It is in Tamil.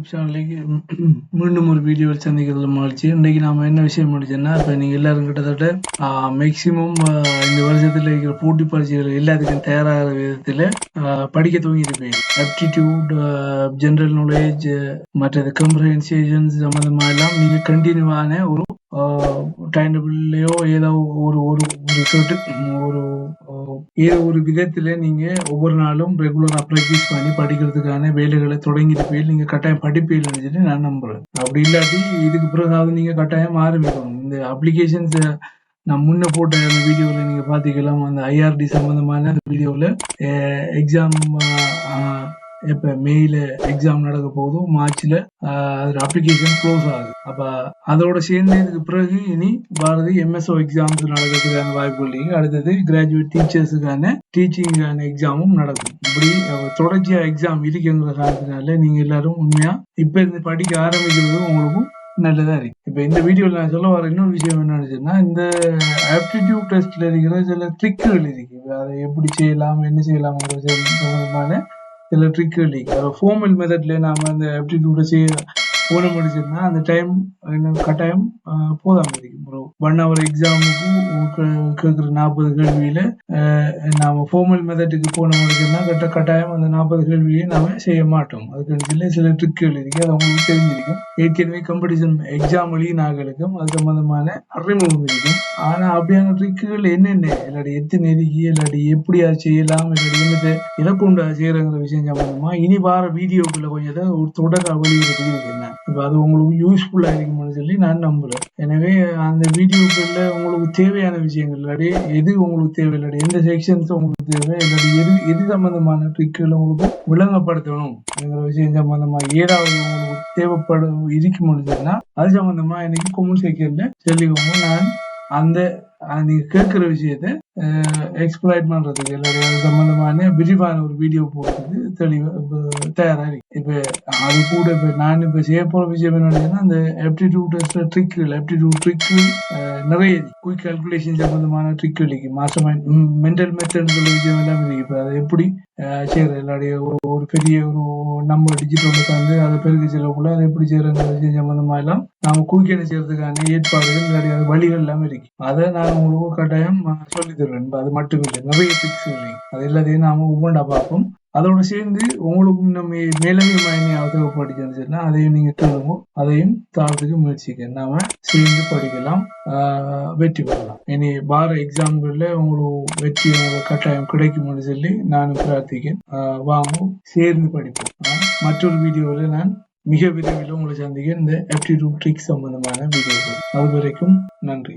யூடியூப் சேனலுக்கு மீண்டும் ஒரு வீடியோவில் சந்திக்கிறது மகிழ்ச்சி. இன்றைக்கி நாம என்ன விஷயம் முடிச்சோன்னா இப்போ நீங்கள் எல்லோரும் கிட்டத்தட்ட மேக்சிமம் இந்த வருஷத்தில் இருக்கிற போட்டி பரீட்சைகள் எல்லாத்துக்கும் தயாராகிற விதத்தில் படிக்க துவங்கியிருப்பேன் ஆப்டிடியூட் ஜென்ரல் நாலேஜ் மற்றது கம்ப்ரஹென்சேஷன்ஸ் சம்மந்தமாக எல்லாம் மிக கண்டினியூவான ஒரு டைம் டேபிள்லையோ ஏதோ ஒரு ஒரு ஒரு ஒரு ஏதோ ஒரு விதத்துல நீங்க ஒவ்வொரு நாளும் ரெகுலரா ப்ராக்டிஸ் பண்ணி படிக்கிறதுக்கான வேலைகளை தொடங்கிருப்பீங்க நீங்க கட்டாயம் படிப்பீங்கன்னு சொல்லி நான் நம்புறேன். அப்படி இல்லாட்டி இதுக்கு பிறகாவது நீங்க கட்டாயம் ஆரம்பிக்கணும். இந்த அப்ளிகேஷன்ஸ் நான் முன்ன போட்ட அந்த வீடியோவில் நீங்கள் பார்த்துக்கலாம் அந்த ஐஆர்டி சம்மந்தமான வீடியோவில் எக்ஸாம் இப்ப மேல எக்ஸாம் நடக்க போதும் மார்ச்ல அதோட அப்ளிகேஷன் க்ளோஸ் ஆகுது. அப்ப அதோட சேர்ந்ததுக்கு பிறகு இனி பாரதி எம்எஸ்ஓ எக்ஸாம்ஸ் நடக்கிறதுக்கான வாய்ப்பு இல்லைங்க. அடுத்தது கிராஜுவேட் டீச்சர்ஸுக்கான டீச்சிங்கான எக்ஸாமும் நடக்கும். இப்படி தொடர்ச்சியா எக்ஸாம் இருக்குங்கிற காரணத்தினால நீங்க எல்லாரும் உண்மையா இப்ப இருந்து படிக்க ஆரம்பிக்கிறது உங்களுக்கும் நல்லதா இருக்கு. இப்ப இந்த வீடியோல நான் சொல்ல வர இன்னொரு விஷயம் என்ன நினைச்சேன்னா இந்த ஆப்டிடியூட் டெஸ்ட்ல இருக்கிற சில ட்ரிக்குகள் இருக்கு. அதை எப்படி செய்யலாம் என்ன செய்யலாம்ங்கிற சம்பந்தமான சில ட்ரிக்குகள் இருக்கு அதை ஃபார்மல் மெத்தட்ல நாம அந்த ஆப்டிடியூட செய்ய போன அந்த டைம் என்ன கட்டாயம் போதாம இருக்கும் ப்ரோ ஒன் ஹவர் எக்ஸாமுக்கு கேட்குற நாற்பது கேள்வியில நாம ஃபார்மல் மெத்தடுக்கு போன முடிச்சதுன்னா கட்ட கட்டாயம் அந்த நாற்பது கேள்வியை நாம செய்ய மாட்டோம். அதுக்கு சில சில ட்ரிக்குகள் இருக்கு அது அவங்களுக்கு தெரிஞ்சிருக்கும். ஏற்கனவே காம்படிஷன் எக்ஸாம் எழுதினார்களுக்கும் அது சம்பந்தமான அறிமுகம் இருக்கும். ஆனா அப்படியான ட்ரிக்குகள் என்னென்ன? இல்லாட்டி எத்தனை இருக்கு இல்லாட்டி எப்படியா செய்யலாம் இல்லாட்டி என்னத்தை இதை கொண்டு செய்யறங்கிற விஷயம் சம்பந்தமா இனி வார வீடியோக்குள்ள கொஞ்சம் ஒரு தொடர் வெளியிடறதுக்கு இருக்கு என்ன? அது உங்களுக்கு யூஸ்ஃபுல்லாக இருக்கும்னு சொல்லி நான் நம்புகிறேன் எனவே அந்த வீடியோக்களில் உங்களுக்கு தேவையான விஷயங்கள் இல்லாடி எது உங்களுக்கு தேவை எந்த செக்ஷன்ஸ் உங்களுக்கு தேவை இல்லாடி எது எது சம்மந்தமான ட்ரிக்குகள் உங்களுக்கு விளங்கப்படுத்தணும் என்கிற விஷயம் சம்மந்தமாக ஏதாவது உங்களுக்கு தேவைப்படும் இருக்க முடிஞ்சதுன்னா அது சம்மந்தமாக எனக்கு கொமெண்ட் செக்ஷனில் சொல்லிக்கோங்க. நான் அந்த நீங்கள் கேட்குற விஷயத்தை எக்ஸ்பிளைட் பண்றதுக்கு எல்லாரும் சம்பந்தமான விரிவான ஒரு வீடியோ போடுறது தெளிவா தயாரா இருக்கு. இப்ப அது கூட இப்ப நான் இப்ப செய்ய போற விஷயம் என்னன்னா அந்த ஆப்டிடியூட் டெஸ்ட்ல ட்ரிக்குகள் ஆப்டிடியூட் ட்ரிக்கு நிறைய குயிக் கால்குலேஷன் சம்பந்தமான ட்ரிக்குகள் இருக்கு. மாஸ்டர் மைண்ட் மென்டல் மெத்தட் சொல்ல விஷயம் எல்லாமே இருக்கு. இப்ப அதை எப்படி செய்யறது எல்லாருடைய ஒரு ஒரு பெரிய ஒரு நம்ம டிஜிட்டல் வந்து அதை பெருகி செல்லக்குள்ள அதை எப்படி செய்யறது விஷயம் சம்பந்தமா எல்லாம் நாம குறுக்கீடு செய்யறதுக்கான ஏற்பாடுகள் நிறைய வழிகள் எல்லாமே இருக்கு. அதை நான் உங்களுக்கு கட்டாயம் சொல்லி தருவேன். அது மட்டும் இல்லை நிறைய டிப்ஸ் இல்லை அது எல்லாத்தையும் நாம ஒவ்வொன்றா பார்ப்போம். அதோட சேர்ந்து உங்களுக்கும் நம்ம மேலதிகமாக என்ன தேவைப்பட்டுச்சுன்னு சொன்னா அதையும் நீங்க கேளுங்க அதையும் தாழ்த்துக்கு முயற்சிக்க நாம சேர்ந்து படிக்கலாம். வெற்றி பெறலாம். இனி வார எக்ஸாம்கள்ல உங்களுக்கு வெற்றி உங்களுக்கு கட்டாயம் கிடைக்கும்னு சொல்லி நானும் பிரார்த்திக்கேன் வாங்கும் சேர்ந்து படிப்போம். மற்றொரு வீடியோவில் நான் மிக விரைவில் உங்களை சந்திக்க இந்த ஆப்டிடியூட் ட்ரிக்ஸ் சம்பந்தமான வீடியோக்கள். அது வரைக்கும் நன்றி.